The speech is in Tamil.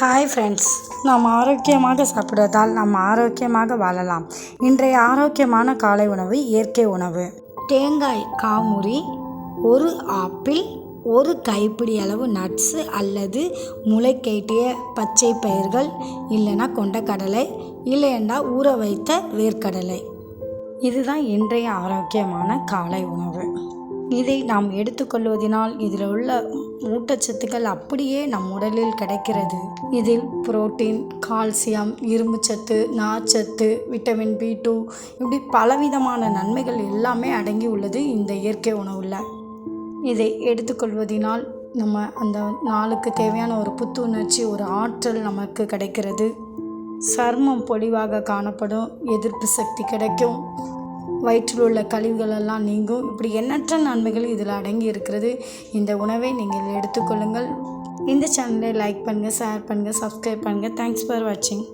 ஹாய் ஃப்ரெண்ட்ஸ் நாம் ஆரோக்கியமாக சாப்பிடுவதால் நாம் ஆரோக்கியமாக வாழலாம். இன்றைய ஆரோக்கியமான காலை உணவு இயற்கை உணவு. தேங்காய் காமுறி ஒரு ஆப்பிள் ஒரு கைப்பிடி அளவு நட்ஸு அல்லது முளைக்கேட்டிய பச்சை பயிர்கள் இல்லைன்னா கொண்டக்கடலை இல்லைன்னா ஊற வைத்த வேர்க்கடலை. இதுதான் இன்றைய ஆரோக்கியமான காலை உணவு. இதை நாம் எடுத்துக்கொள்வதனால் இதில் உள்ள ஊட்டச்சத்துக்கள் அப்படியே நம் உடலில் கிடைக்கிறது. இதில் புரோட்டீன் கால்சியம் இரும்புச்சத்து நார்ச்சத்து விட்டமின் பி டூ இப்படி பலவிதமான நன்மைகள் எல்லாமே அடங்கி உள்ளது இந்த இயற்கை உணவில். இதை எடுத்துக்கொள்வதினால் நம்ம அந்த நாளுக்கு தேவையான ஒரு புத்துணர்ச்சி ஒரு ஆற்றல் நமக்கு கிடைக்கிறது. சர்மம் பொலிவாக காணப்படும் எதிர்ப்பு சக்தி கிடைக்கும். வயிற்றில் உள்ள கழிவுகள் எல்லாம் நீங்கும். இப்படி எண்ணற்ற நன்மைகள் இதில் அடங்கி இருக்கிறது இந்த உணவை நீங்கள் எடுத்துக்கொள்ளுங்கள் இந்த சேனலை லைக் பண்ணுங்கள் ஷேர் பண்ணுங்கள் சப்ஸ்கிரைப் பண்ணுங்கள் தேங்க்ஸ் ஃபார் வாட்சிங்